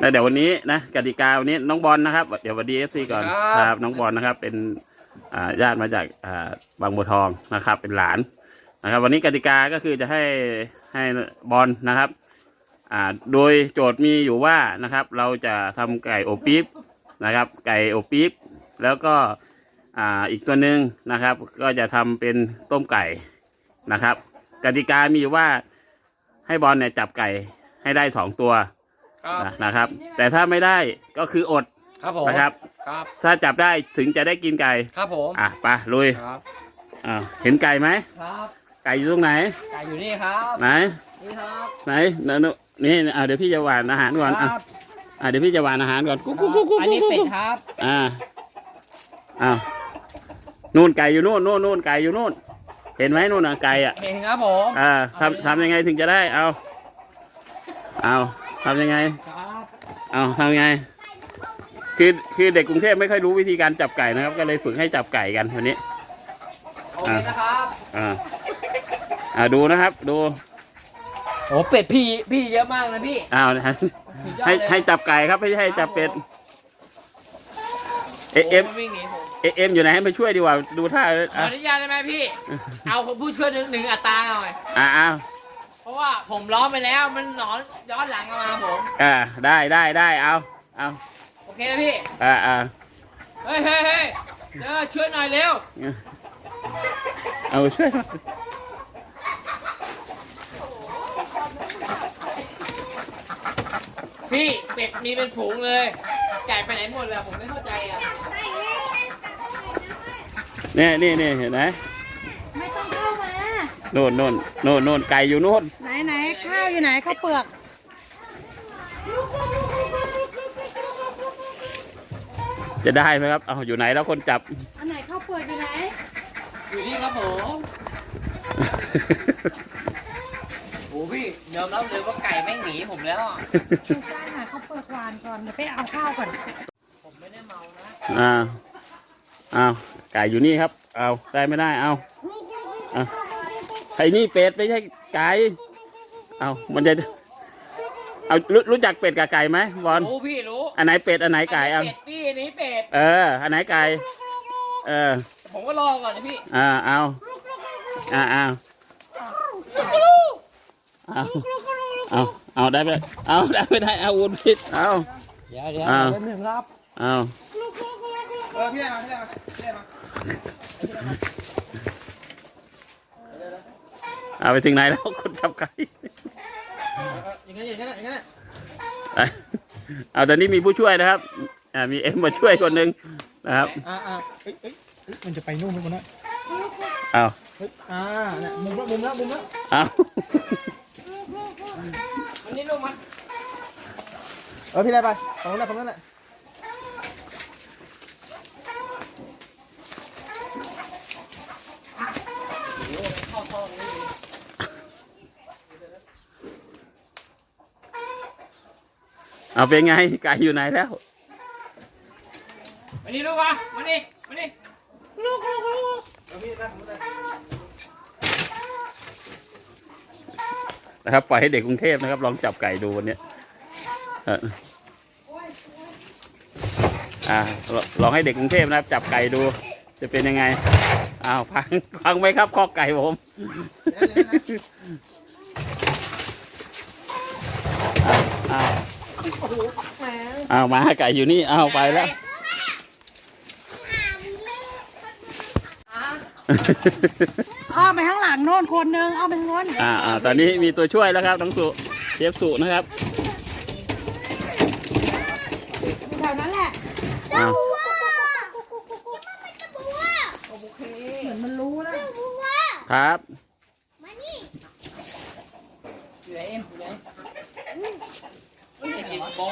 แล้วเดี๋ยววันนี้นะกติกาวันนี้น้องบอลนะครับ เดี๋ยวสวัสดีเอฟซีก่อนครับครับ น้องบอลนะครับ เป็นอ่าญาติมาจากอ่าบางบัวทองนะครับ เป็นหลานนะครับ วันนี้กติกาก็คือจะให้ให้บอลนะครับอ่าโดยโจทย์มีอยู่ว่านะครับ เราจะทำไก่อบปี๊บนะครับ ไก่อบปี๊บแล้วก็อ่าอีกตัวหนึ่งนะครับ ก็จะทำเป็นต้มไก่นะครับ กติกามีอยู่ว่าให้บอลเนี่ยจับไก่ให้ได้สองตัว ครับนะนะครับ แต่ถ้าไม่ได้ก็คืออดครับผมนะครับ ครับถ้าจับได้ถึงจะได้กินไก่ครับผมอะไปลุยครับอ่าเห็นไก่ไหมครับไก่อยู่ตรงไหน ไก่อยู่นี่ครับไหน นี่ครับไหนนนนี่อ่าเดี๋ยวพี่จะหวานอาหารก่อนคอะรับอ่าเดี๋ยวพี่จะหวานอาหารก่อนกุ๊กกุ๊กกุ๊กกุ๊กอันนี้เป็ดครับอ่าอ้าวนู่นไก่อยู่นู่นนู่นนู่นไก่อยู่นู่น เห็นไหมนู่นอะไก่อะเห็นครับผมอ่าทำทำยังไงถึงจะได้เอาเอา ทำยังไงครับเอาทำยังไง คือคือเด็กกรุงเทพไม่ค่อยรู้วิธีการจับไก่นะครับ ก็เลยฝึกให้จับไก่กันวันนี้โอเคนะครับอ่าอ่าดูนะครับ ดูโอ้เป็ดพี่พี่เยอะมากนะพี่อ้าวสุดยอดให้เลยให้จับไก่ครับไม่ใช่ให้จับเป็ดเอโอ้เอ็มมันวิ่งหนีผมเอเอ็มอยู่ไหนให้มาช่วยดีกว่าดูท่าขออะอนุญาตได้ไหมพี่ เอาคนผู้ช่วยหนึ่งหนึ่งอัตราหน่อยอ่าอ้าวเพ ราะว่าผมล้อมไปแล้วมันหนอนย้อนหลังมาผม อ่าได้ได้ได้เอาเอาโอเคนะพี่ อ่าอ่าเฮ้ยเฮ้ยเฮ้ยเออช่วยหน่อยเร็ว เอาช่วยพี่เป็ดมีเป็นฝูงเลยไก่ไปไหนหมดเลยผมไม่เข้าใจอะ เนี่ยนี่นี่เห็นไหมไม่ต้องเข้ามา โน่นโน่นโน่นโน่นไก่อยู่โน่นไหนไหนข้าวอยู่ไหนข้าวเปลือก จะได้ไหมครับ เอาอยู่ไหนแล้วคนจับ อันไหนข้าวเปลือกอยู่ไหน อยู่นี่ครับผมโอ้พี่ยอมรับเลยว่าไก่แม่งหนีผมแล้วอะถูกได้หาข้าวเปลือกหวานก่อนเดี๋ยวไปเอาข้าวก่อนผมไม่ได้เมานะอ่าเอาไก่อยู่นี่ครับ เอาได้ไม่ได้ เอาเอาไอ้นี่เป็ดไม่ใช่ไก่ เอามันจะ เอารู้รู้จักเป็ดกับไก่ไหมบอลรู้พี่รู้อันไหนเป็ดอันไหนไก่เอาเป็ดพี่อันนี้เป็ดเออ อันไหนไก่เออ ผมก็รอก่อนนะพี่อ่าเอาอ่าเอาเอาเอาเอาได้ไหมเอาได้ไม่ได้เอาอุ่นพิษเอาเดี๋ยวเดี๋ยวอ้าวแป๊บนึงครับเอาเออพี่ได้มาพี่ได้มาพี่ได้มา เอาไปถึงไหนแล้วคนจับไก่อย่างนั้นอย่างนั้นอย่างนั้นเอาตอนนี้มีผู้ช่วยนะครับอ่ามีเอ็มมาช่วยคนหนึ่งนะครับอ่าอ่าเอ้ยเอ้ยเอ้ยมันจะไปนู่นไหมคนนั้นเอาเฮ้ยอ่าเนี่ยมุมแล้วมุมแล้วมุมแล้วเอาวันนี้ลูกมันเออพี่ได้ไปฝั่งนู้นแหละฝั่งนู้นแหละเข้าท้อง เอาเป็นไงไก่อยู่ไหนแล้ววันนี้ลูกมาวันนี้วันนี้นะครับปล่อยให้เด็กกรุงเทพนะครับ ลองจับไก่ดูวันเนี้ยเอออ่าลองลองให้เด็กกรุงเทพนะครับ จับไก่ดู จะเป็นยังไงอ้าวพังพังไหมครับข้อไก่ผมอ้าวอ้าว มาไก่อยู่นี่อ้าวไปแล้วอะอ้อมไปข้างหลังโน่นคนนึงอ้อมไปทางโน้นอ่าอ่าตอนนี้มีตัวช่วยแล้วครับน้องสุเชฟสุนะครับอยู่แถวนั้นแหละอ้าวโอเคเหมือนมันรู้แล้วครับ อยู่ไหนเอ็มอยู่ไหนเอ็มเห็น โบ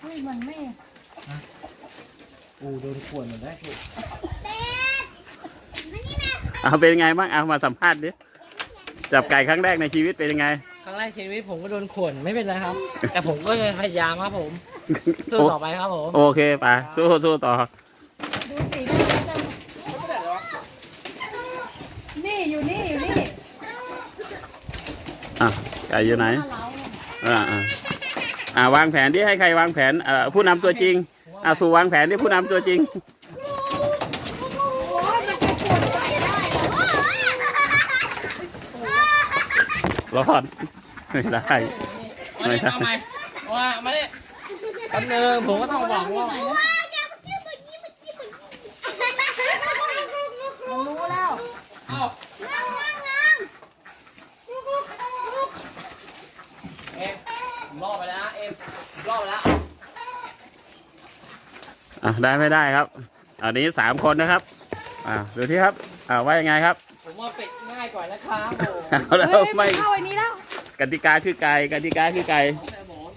เฮ้ยมันไม่กูโดนขวนเหมือนได้ถูกเอาเป็นยังไงบ้างเอามาสัมภาษณ์ดิจับไก่ครั้งแรกในชีวิตเป็นยังไง ครั้งแรกชีวิตผมก็โดนข่วนไม่เป็นไรครับ แต่ผมก็จะพยายามครับผม สู้ต่อไปครับผม โอเคไปสู้สู้ต่อ ดูสีกันนี่ อยู่นี่อยู่นี่อะไก่อยู่ไหนอ่าอ่าอ่าวางแผนที่ให้ใครวางแผนเอ่อผู้นำตัวจริงอ่าสู่วางแผนที่ผู้นำตัวจริง รอดไม่ได้มาดิเอาไหมว่ามาดิแป๊บนึงผมก็ต้องบอกว่า รู้แล้ว เอ้าเอ็ม ผมรอดไปแล้วนะเอ็มผมรอดไปแล้วอะได้ไม่ได้ครับ อันนี้สามคนนะครับ อ่าดูที่ครับ อ่าว่ายังไงครับผมว่าเป็ดง่ายกว่านะครับผมเอาแล้วเฮ้ยไม่เข้าไอ้นี้แล้วกติกาคือไก่กติกาคือไก่แต่ผม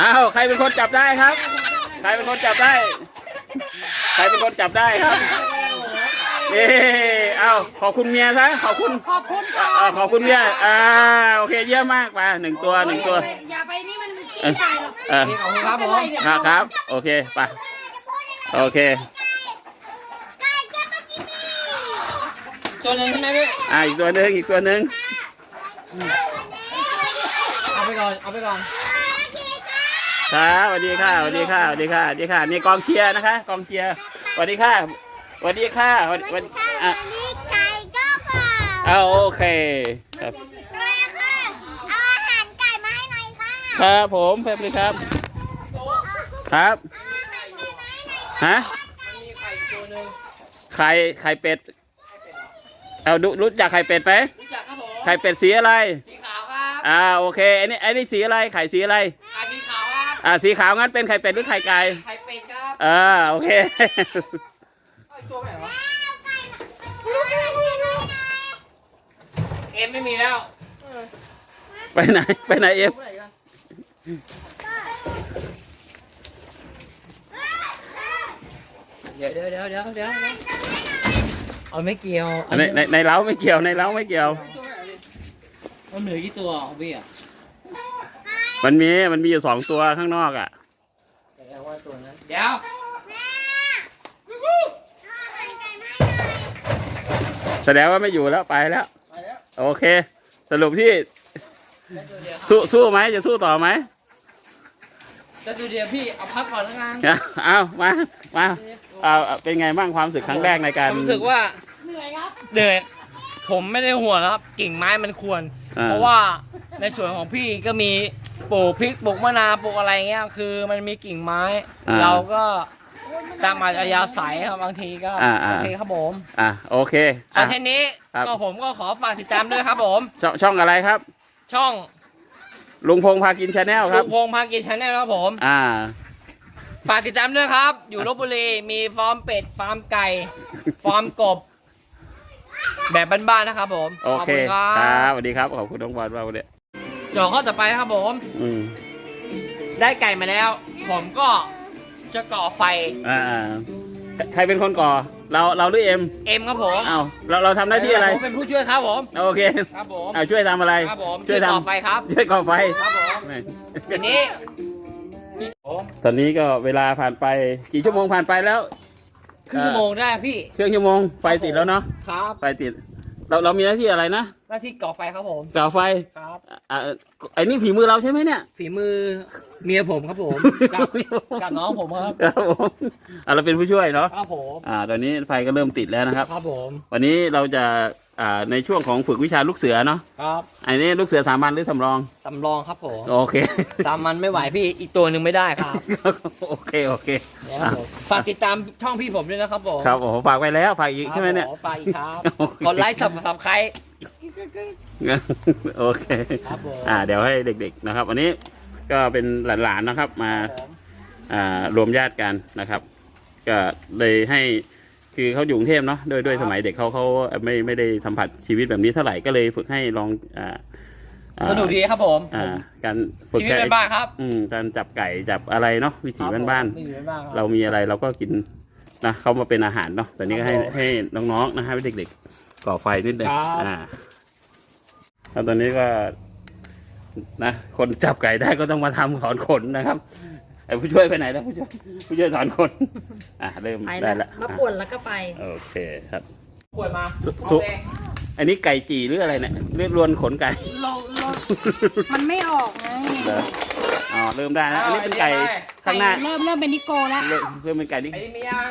อ้าวใครเป็นคนจับได้ครับ ใครเป็นคนจับได้ ใครเป็นคนจับได้ครับเอ้ เอาขอบคุณเมียซะขอบคุณขอบคุณอ่าอ่าขอบคุณเมียอ่าโอเคเยี่ยมมากมาหนึ่งตัวหนึ่งตัวอย่าไปนี่มันขี้ไก่หรอกเออนี่ขอบคุณครับผมอะครับ โอเคไปโอเคตัวหนึ่งใช่ไหมพี่อ่าอีกตัวหนึ่งอีกตัวหนึ่งเอาไปก่อนเอาไปก่อนครับสวัสดีค่ะสวัสดีค่ะสวัสดีค่ะสวัสดีค่ะนี่กองเชียร์นะคะ กองเชียร์สวัสดีค่ะสวัสดีค่ะสวัสดีสวัสดีอะนี่ไก่ก็กรอบ เอาโอเคครับเลยค่ะเอาอาหารไก่มาให้หน่อยค่ะครับผมแป๊บนึงครับ ครับเอาอาหารไก่มาให้หน่อยฮะมันมีไข่อีกตัวหนึ่งไข่ไข่เป็ดเอาดูรู้จักไข่เป็ดไหมรู้จักครับผมไข่เป็ดสีอะไรสีขาวครับอ่าโอเคอันนี้อันนี้สีอะไรไข่สีอะไรไข่สีขาวครับอ่าสีขาวงั้นเป็นไข่เป็ดหรือไข่ไก่ไข่เป็ดครับอ่าโอเค ไอ้ตัวไหนวะ เอ็ มไม่มีแล้วไปไหน ไปไหนเอฟตัวไหนกันเดี๋ยวเดี๋ยวเดี๋ยวเดี๋ยวเดี๋ยวเอาไม่เกี่ยวในในในเล้าไม่เกี่ยวในเล้าไม่เกี่ยวตัวไหนดิมันเหลือกี่ตัวของพี่อะมันมีมันมีอยู่สองตัวข้างนอกอะแสดงว่าตัวนั้นเดี๋ยวแสดงว่าไม่อยู่แล้วไปแล้วไปแล้ว โอเค สรุปที่ได้ตัวเดียวครับสู้สู้ไหมจะสู้ต่อไหมได้ตัวเดียวพี่เอาพักก่อนแล้วกันเอามามาเอาเอาเป็นไงบ้างความรู้สึกครั้งแรกในการผมรู้สึกว่าเหนื่อยครับเดือดผมไม่ได้ห่วงนะครับ กิ่งไม้มันควรอ่เพราะว่าในส่วนของพี่ก็มีปลูกพริกปลูกมะนาวปลูกอะไรเงี้ยคือมันมีกิ่งไม้ เราก็ ตามอัธยาศัยครับบางทีก็โอเคครับผมอะโอเคอะอะทีนี้ครับ ก็ผมก็ขอฝากติดตามด้วยครับผม ช่องช่องอะไรครับ ช่องลุงพงพากินชาแนลคลูรับกพงพากินชาแนลครับผม อ่า ฝากติดตามด้วยครับ อยู่ลบบุรีมีฟาร์มเป็ดฟาร์มไก่ฟาร์มกบ แบบบ้านๆนะครับผมโอเคขบณคครัรับบสวัสดีครับ ขอบคุณน้องบอลมากวันนี้เดี๋ยวข้อต่อไปนะครับผม อืม ได้ไก่มาแล้ว ผมก็ จะก่อไฟ อ่าใครเป็นคนก่อ เราเราหรือเอ็มเอ็มครับผมเอาเราเราทำหน้าที่อะไรผมเป็นผู้ช่วยครับผม โอเค ครับผมอ่าช่วยทำอะไร ครับผมช่วยก่อทำไฟครับ ช่วยก่อไฟ ครับผมนี่ทีนี้ผมตอนนี้ก็เวลาผ่านไปกี่ชั่วโมงผ่านไปแล้วครึ่งชั่วโมงได้พี่ เครื่องชั่วโมงไฟติดแล้วเนาะ ครับ ไฟติด เราเรามีหน้าที่อะไรนะหน้าที่ก่อไฟครับผมก่อไฟครับอ่าไอ้นี่ฝีมือเราใช่ไหมเนี่ย ฝีมือเมียผมครับผมกับกับน้องผมครับครับผมอ่าเราเป็นผู้ช่วยเนาะครับผมอ่า ตอนนี้ไฟก็เริ่มติดแล้วนะครับ ครับผม วันนี้เราจะ อ่าในช่วงของฝึกวิชาลูกเสือเนาะครับอันนี้ลูกเสือสามัญหรือสำรอง สำรองครับผมโอเค ตามมันไม่ไหวพี่อีกตัวหนึ่งไม่ได้ครับโอเคโอเค เนี่ยครับผมฝากติดตามช่องพี่ผมด้วยนะครับผมครับโอ้โหฝากไว้แล้วฝากอีกใช่ไหมเนี่ย ครับผฝากอีกครับโอเค กดไลค์สับสับใครโอเค ครับผมอ่าเดี๋ยวให้เด็กๆนะครับ วันนี้ก็เป็นหลานๆนะครับมาผม อ่ารวมญาติกันนะครับ ก็เลยให้ คือเขาอยู่กรุงเทพเนาะด้วยด้วยสมัยเด็กเขาเขาไม่ไม่ได้สัมผัสชีวิตแบบนี้เท่าไหร่ก็เลยฝึกให้ลองอ่าอ่าสนุกดีครับผมอ่าการฝึกชีวิตการบ้านๆครับอืมการจับไก่จับอะไรเนาะวิถีบ้านไม่อยู่บ้านๆคๆบเรามีอะไรเราก็กินนะเขามาเป็นอาหารเนาะแต่นี้ก็ให้ครับผมให้น้องๆนะฮะเด็กๆก่อไฟนิดหนึงครับอ่าแล้วตอนนี้ก็นะคนจับไก่ได้ก็ต้องมาทำถอนขนนะครับ ไอ้ผู้ช่วยไปไหนแล้วผู้ช่วยผู้ช่วยถอนขนอะเริ่มไปได้แล้วละมาอะป่วนแล้วก็ไปโอเคครับป่วยมาสุเอาสุเองอันนี้ไก่จีหรืออะไรเนี่ยเรียกรวนขนไก่เราเรามันไม่ออกไงเหรออ๋อเริ่มได้นะอันนี้เป็นไก่ข้างหน้าเริ่มเริ่มเป็นนิโกแล้วเริ่มเริ่มเป็นไก่นี่ไอ้นี่มียัง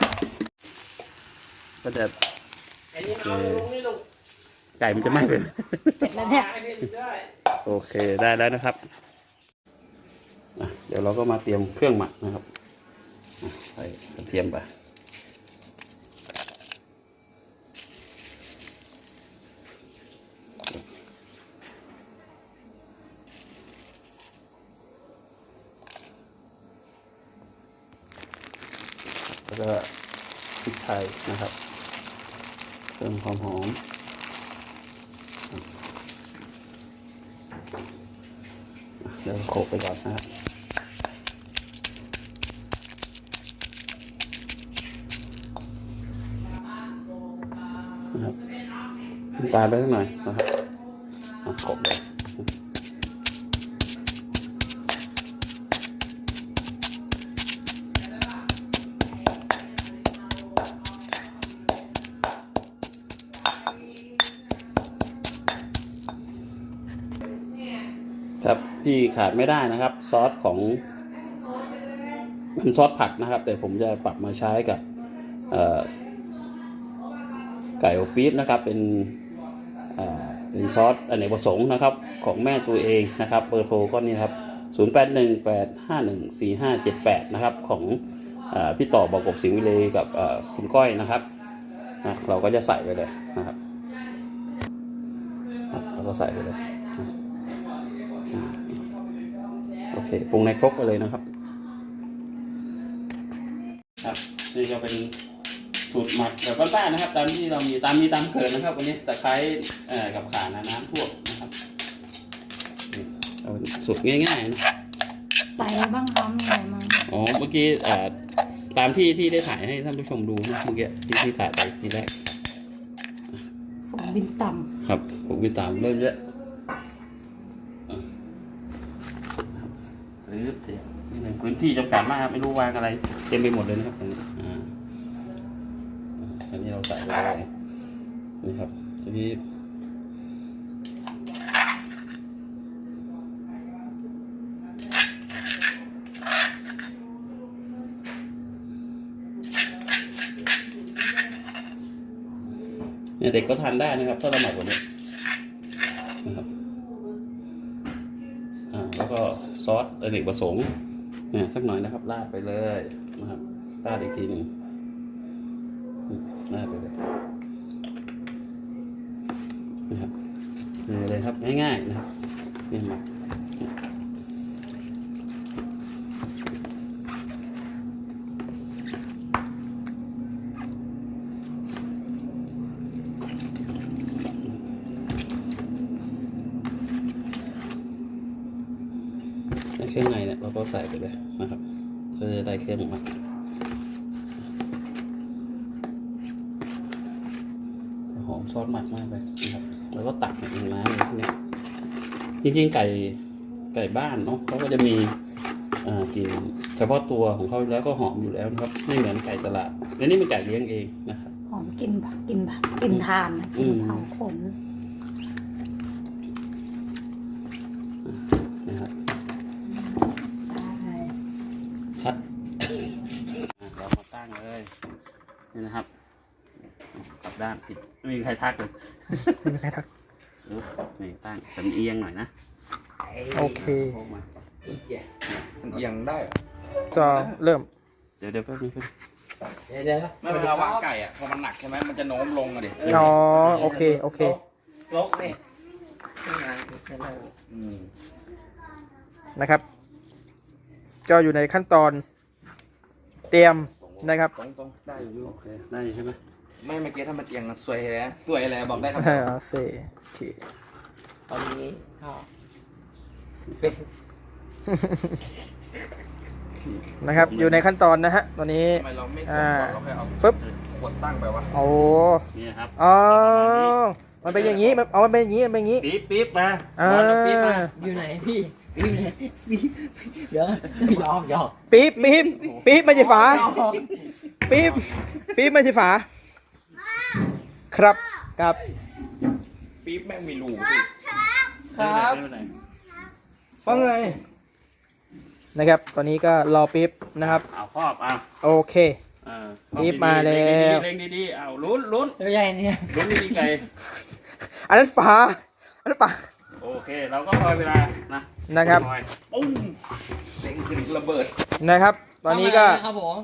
ก็จะไอ้นี่มาเอาลุงนี่ลูกไก่มันจะไหม้เป็นเสร็จแล้วเนี่ย ไอ้นี่ด้วยโอเคได้แล้วนะครับอะ เดี๋ยวเราก็มาเตรียมเครื่องหมักนะครับใส่กระเทียมไปแล้วก็พริกไทยนะครับเติมความหอมเดี๋ยวโขลกไปก่อนนะครับน้ำ ตาลไปสักหน่อยนะครับอะขลกเลยครับที่ขาดไม่ได้นะครับ ซอสของเป็นซอสผัดนะครับ แต่ผมจะปรับมาใช้กับไก่อบปี๊บนะครับเป็น เอ่อเป็นซอสอเนกประสงค์นะครับของแม่ตัวเองนะครับเบอร์โทรก็นี่ครับ 0 8 1 8 5 1 4 5 7 8 นะครับของอพี่ต่อบอกกบสิงห์วิเลกับคุณก้อยนะครับนะเราก็จะใส่ไปเลยนะครับเราก็ใส่ไปเลยนะโอเคปรุงในครกไปเลยนะครับ ครับ นี่ก็เป็น สูตรหมักแบบบ้านๆนะครับ ตามที่เรามีตามมีตามเกิดนะครับ วันนี้ตะไคร้เอ่อกับข่านะน้ำท่วมนะครับนี่เอาเป็นสูตรง่ายๆนะใส่อะไรบ้างคะมีอะไรบ้างอ๋อเมื่อกี้เอ่อตามที่ที่ได้ถ่ายให้ท่านผู้ชมดูนะเมื่อกี้ที่ที่ถ่ายไปทีแรกฝนบินต่ครับผมมีตามเริ่มเยอะอะครับปึ๊บเดี๋ยวนี่หนึ่งพื้นที่จำกัดมากครับไม่รู้วางอะไรเต็มไปหมดเลยนะครับตรงนี้อ่าอัน นี้เราใส่ไปเลยนี่ครับทีนี้เนี่ยเด็กก็ทานได้นะครับ ถ้าเราหมักแบบนี้นะครับอ่าแล้วก็ซอสอเนกประสงค์เนี่ยสักหน่อยนะครับราดไปเลยนะครับราดอีกทีหนึ่ง มากเลยนะครับเลยครับง่ายๆนะครับนี่หมักแล้วเครื่องในเนี่ยเราก็ใส่ไปเลยนะครับเพื่อจะได้เครื่องหมักห อมซอสหมักมากเลยนะครับแล้วก็ตักอย่างน้ำอย่างนี้จริงๆไก่ไก่บ้านเนาะเขาก็จะมีอ่ากลิ่นเฉพาะตัวของเขาแล้วก็หอมอยู่แล้วนะครับไม่เหมือนไก่ตลาดอันนี้เป็นไก่เลี้ยงเองนะครับำหอมกลินผักกลินผักกลินทานนะกลินเผาขนนะครับคัด อะเรามาตั้งเลยนี่นะครับกลับด้านผิดไม่มี ใครทักเลยไม่มีใครทัก เออนี่ตั้งแต่มันเอียงหน่อยนะโอเค โค้งมามันเอียงได้เหรอจะเริ่ม เดี๋ยวเดี๋ยวแป๊บนึงแป๊บนึงเดี๋ยวเดี๋ยวไม่เวลาวางไก่อะพอมันหนักใช่ไหมมันจะโน้มลงอะดิอ๋อ โอเค โอเค ลกนี่อืมนะครับ ก็อยู่ในขั้นตอน เตรียมนะครับ ตรงตรงได้อยู่โอเคได้อยู่ใช่ไหม ไม่เมื่อกี้ถ้ามันเอียงอะสวยเลยสวยเลยบอกได้ครับอ่าเซโอเค ตอนนี้ก็เป็นนะครับ อยู่ในขั้นตอนนะฮะ ตอนนี้ ทำไมเราไม่กดอ่าก่อนเราแค่เอาปึ๊บ ขวดตั้งไปวะโอ้นี่นะครับอ๋อมันเป็นอย่างนี้มันเอามันเป็นอย่างนี้ มันเป็นอย่างนี้ ปี๊บปี๊บมาอ่าบอลเอาปี๊บมาอยู่ไหนพี่พี่อยู่ไหนพี่เดี๋ยวยอมยอมปี๊บปี๊บปี๊บไม่ใช่ฝาปี๊บปี๊บไม่ใช่ฝา ครับครับปี๊บแม่งมีรูครับไม่เป็นไรว่าไงนะครับ ตอนนี้ก็รอปิ๊บนะครับ เอาครอบเอาโอเคเออรีบมาแล้ว เร่งดีๆเร่งดีๆเอาลุ้นลุ้นไม่ใช่เนี่ยลุ้นดีๆไก่อันนั้นฝาอันนั้นฝา โอเค เราก็คอยเวลานะนะครับ อยปุ้งเด้งขึ้นระเบิดนะครับ ตอนนี้ก็ครับผม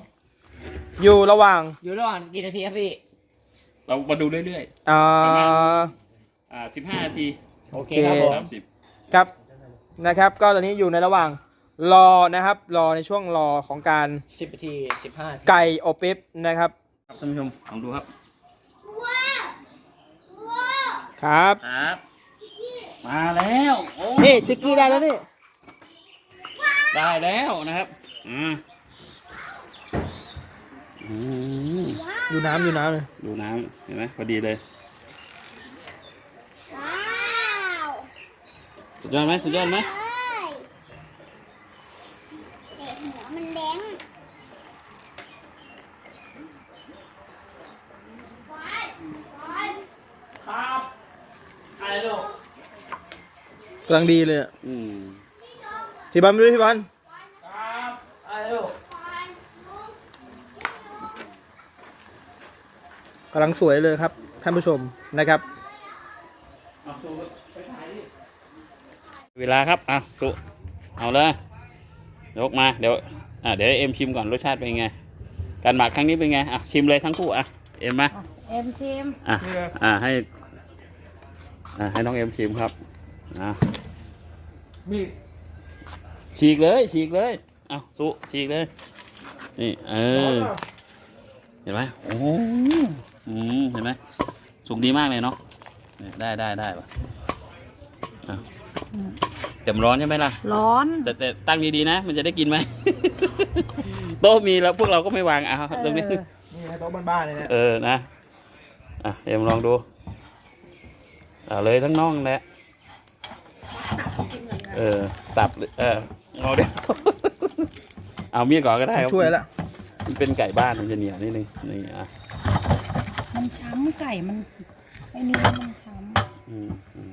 อยู่ระหว่างอยู่ระหว่างกี่นาทีครับพี่ เรามาดูเรื่อยอ่า ๆ อ่าสิบห้านาทีโอเคโอเคครับผม สามสิบครับนะครับก็ตอนนี้อยู่ในระหว่างรอนะครับ รอในช่วงรอของการสิบนาทีสิบห้านาทีไก่อบปิ๊บนะครับครับท่านผู้ชมลองดูครับครับ ครับ มาแล้วโอ้นี่ชิกกี้ได้แล้วนี่ได้แล้วนะครับอ่าอืม อยู่น้ำอยู่น้ำเลยดูน้ำเห็นไหมพอดีเลย ว้าวสุดยอดไหมสุดยอดไหมเอ้ยเด็กหัวมันแดงครับอะไรลูก กำลังดีเลยอะอืมพี่บอลไปด้วยพี่บอล ครับอะไรลูก กำลังสวยเลยครับท่านผู้ชมนะครับ เวลาครับอะตุเอาเลยยกมาเดี๋ยวอะเดี๋ยวเอ็มชิมก่อนรสชาติเป็นไง การหมักครั้งนี้เป็นไงอะชิมเลยทั้งคู่อะเอ็มมาเอ็มชิมอะอะให้อะให้น้องเอ็มชิมครับอะมีฉีกเลยฉีกเลยเอาสุฉีกเลยนี่เออเห็นไหมโอ้โห อืมเห็นไหมสุกดีมากเลยเนาะเนี่ยได้ได้ได้ปะอะแต่มันร้อนใช่ไหมล่ะ ร้อน แต่แต่ตั้งดีๆนะ มันจะได้กินไหม โต๊ะมีแล้วพวกเราก็ไม่วางเอาตรงนี้เออนี่โต๊ะบ้านๆเลยนะเออนะอะเอ็มลองดูเอาเลยทั้งน่องแหละเออตับเออเอาเดี๋ยวเอามีดก่อนก็ได้ครับช่วยละมันเป็นไก่บ้านมันจะเหนียวนิดนึงนี่อะ มันช้ำไก่มันไอ้นี่มันช้อืมอืม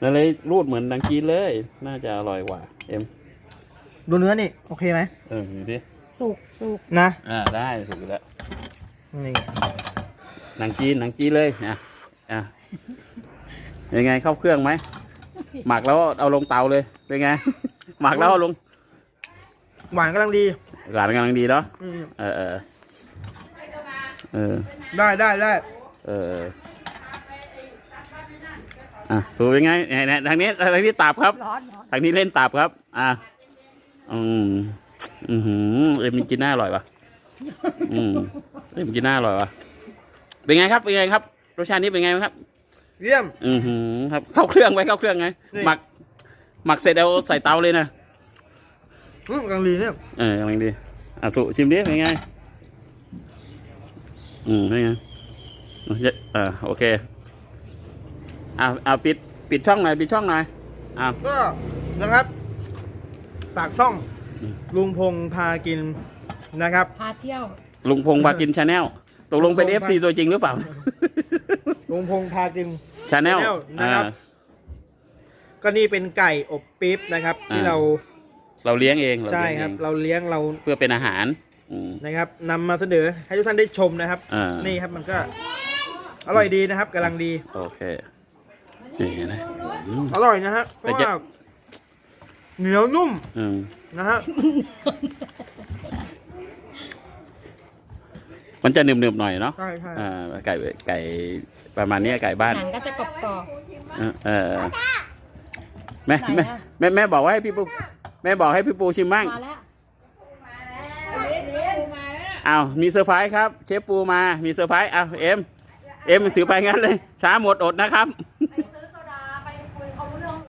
นั่นเลยรูดเหมือนดังกีนเลย น่าจะอร่อยกว่า เอ็มดูเนื้อนี่โอเคไหมเออดูดิำสุกสุกนะอ่าได้ถูกแล้วนี่หนังจีนหนังจีนเลยอะอะยังไงเข้าเครื่องไหมหมักแล้วเอาลงเตาเลยเป็นไง หมักแล้วเอาลงหวานกำลังดีหลานกำลังดีเนาะอืมเออเออ เออ ได้ได้ได้เออ อะสูเป็นไงไหนไหนทางนี้ทางนี้ตับครับ ร้อนร้อนทางนี้เล่นตับครับ อะ อืมอือหือเอ็มกินหน้าอร่อยปะอืมเอ็มกินหน้าอร่อยปะเป็นไงครับ เป็นไงครับ รสชาตินี้เป็นไงครับ เยี่ยม อือหือครับ เข้าเครื่องไว้เข้าเครื่องไง นี่ หมัก หมักเสร็จเอาใส่เตาเลยนะ อืมกำลังดีเนี่ย เออกำลังดี อะสุชิมดิเป็นไง อืมเป็นไงอ่าโอเคอ่าเอาปิดปิดช่องหน่อยปิดช่องหน่อยอ้าวก็นะครับฝากช่องอืมลุงพงพากินนะครับ พาเที่ยว ลุงพงษ์พากินชาแนลตกลงเป็นลุเองฟพงษ์ซีตัวจริงหรือเปล่า ลุงพงพากินชาแนล Channel นะครับ ก็นี่เป็นไก่อบปี๊บนะครับ ที่อ่าเรา เราเลี้ยงเองเราใช่เลี้ยงครับเองเราเลี้ยงเราเพื่อเป็นอาหาร อืม นะครับนำมาเสนอให้ทุกท่านได้ชมนะครับ อ่านี่ครับมันก็ อร่อยดีนะครับกำลังดี โอเคนี่นะอืม อร่อยนะฮะเพแต่ราะจะ ว่าเหนียวนุ่มอืมนะฮะมันจะหนึบๆหน่อยเนาะใช่ใช่อ่าไก่ไก่ประมาณเนี้ยไก่บ้าน หนังก็จะกรอบกรอบ เออเออแม่ไหนแม่อะ แม่แม่บอกว่าให้พี่ปูแม่บอกให้พี่ปูชิมมั่ง มาแล้ว อ้าวมีเซอร์ไพรส์ครับ เชฟปูมา มีเซอร์ไพรส์อ้าเอ็ม เอ็มถือไปงั้นเลย ช้าหมดอดนะครับ